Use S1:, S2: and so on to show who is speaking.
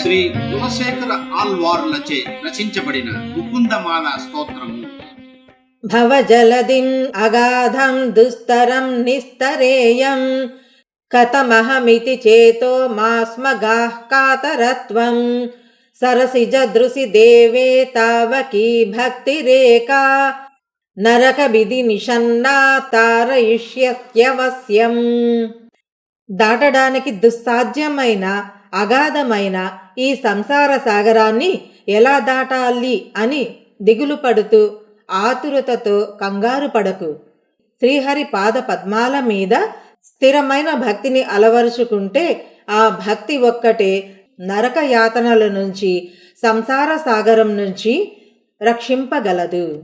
S1: శ్రీ గుణశేఖర ఆల్వార్లచే రచించబడిన ముకుందమాల స్తోత్రము.
S2: భవజలదిం అగాధం దుస్తరం నిస్తరేయం కథమహమితి చేతో సరసిజదృసి దేవే తావకీ భక్తిరేకా నరకవిధి నిషన్నా తారయిష్యత్యవశ్యం దాటడానికి దుస్సాధ్యమైన అగాధమైన ఈ సంసార సాగరాన్ని ఎలా దాటాలి అని దిగులు పడుతూ ఆతురతతో కంగారు పడకు. శ్రీహరి పాద పద్మాల మీద స్థిరమైన భక్తిని అలవరుచుకుంటే ఆ భక్తి ఒక్కటే నరక యాతనల నుంచి సంసార సాగరం నుంచి రక్షింపగలదు.